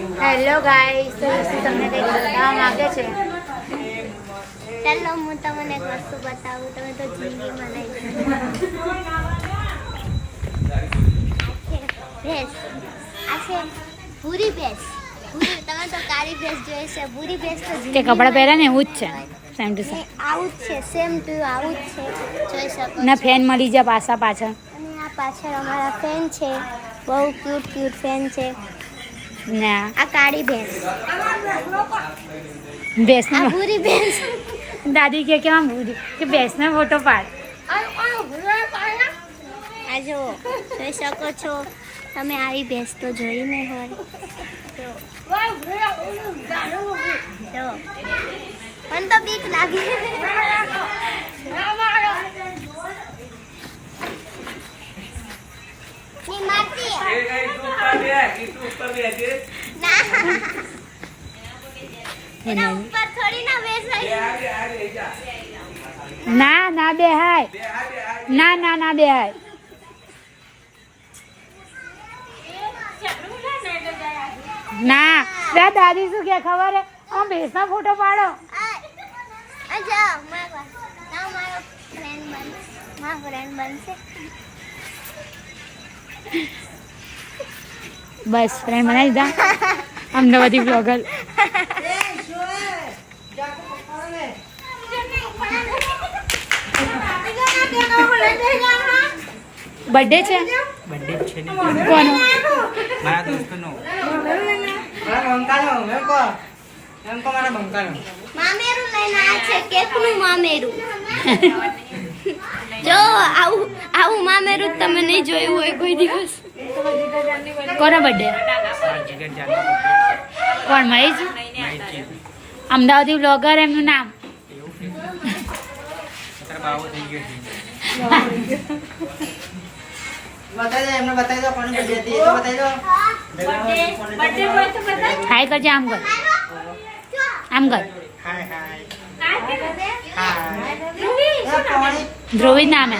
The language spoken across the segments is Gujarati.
હેલો ગાઈસ તો શું તમને કંઈક બતાવવા માંગે છે? ચાલો હું તમને એક વસ્તુ બતાવું. તમે તો જિંદગીમાં નહીં ભેંસ આ છે ભૂરી ભેંસ ભૂરી તમે તો કાળી ભેંસ જોઈ છે. ભૂરી ભેંસ તો તે કપડાં પહેર્યા ને એવું જ છે. સેમ ટુ સેમ આવું જ છે સેમ ટુ આવું જ છે. જોઈ શકો ના ફેન મળી જાય પાછા પાછળ અને આ પાછળ અમારા ફેન છે. બહુ ક્યુટ ક્યુટ ફેન છે. ના. આ કાળી ભેંસ. આ ભૂરી ભેંસ. દાદી કે કેમ ભૂરી? કે ભેંસનો ફોટો પાડ. આ જોઈ શકો છો તમે આવી ભેંસ તો જોઈ નહીં હોય. મને તો બીક લાગે. મારતી ના ના બેસાય. ના ના બે હાય. ના ના ના બે હાય. ના બે દાદી શું કે ખબર હે? આમ ભેંસનો ફોટો પાડો. બસ ફ્રેન્ડ બનાવી દીધા અમદાવાદી બ્લોગર બર્થડે છે? બર્થડે છે ને. કોનો? મારા દોસ્તનો. મારા બંકાનો મેં કો એમ કો મારા બંકાનો. મામેરું લઈને આ છે કેકનું મામેરું. જો આવું આવું મામેરું તમે નહીં જોયું હોય કોઈ દિવસ. કોના બર્થડે કોણ મહેશ અમદાવાદી બ્લોગર એમનું નામ. હાય કરજે આમ કર. આમ કર. ધ્રુવી નામ હે.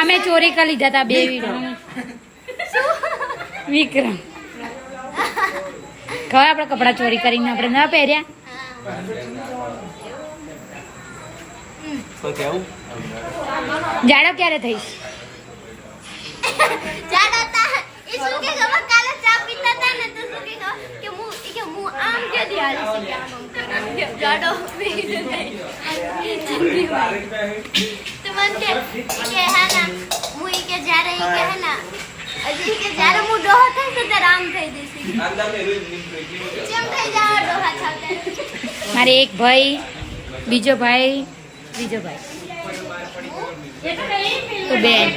અમે ચોરી કરી લીધા હતા બે વિક્રમ. વિક્રમ. ખબર આપણે કપડાં ચોરી કરીને આપણે ના પહેર્યા? જાડો ક્યારે થઈશ? જાડા. તો મને કે કે હે ના હું ઈ કે જ્યારે ઈ કે હે ના. હજી કે જ્યારે હું ડોહો થઈશ તો ત્યારે આમ થઈ જઈશ જેમ થઈ જાવ ડોહા થાવ મારે એક ભાઈ બીજો ભાઈ બીજો ભાઈ. તો બેન.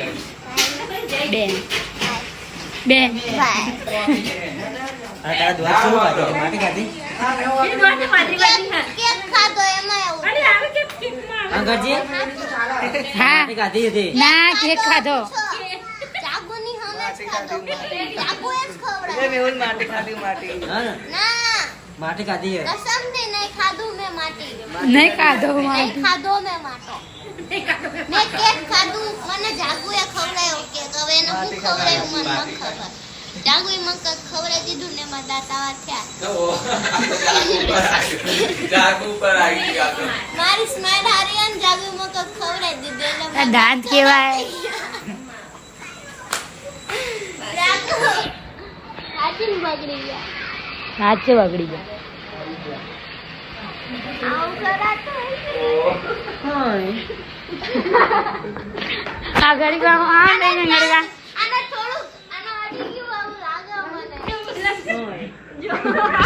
બેન. બેન. બાય આ તારા શું માટી અંકરજી હા. ખાધી હતી ના કેક ખાધો. માટી ખાધી માટી. હા ના? માટી ખાધી છે? કસમથી નહીં ખાધું મેં માટી. નહીં ખાધો નહીં ખાધો મેં માટો. મેં કેક ખાધું મને જાગુએ ખવડાયો કેક. હવે એને હું ખવડાયું મને ખબર. જાગુએ મને કંઈક ખવડાવી દીધું ને એમાં દાંત થયા. મારી સ્માઈલ હારી અને જાગુએ મને કંઈક ખવડાવી દીધું એટલે દાંત કેવાય જાગુ બગડી ગયા. છે બગડી ગયા. આવું Yeah.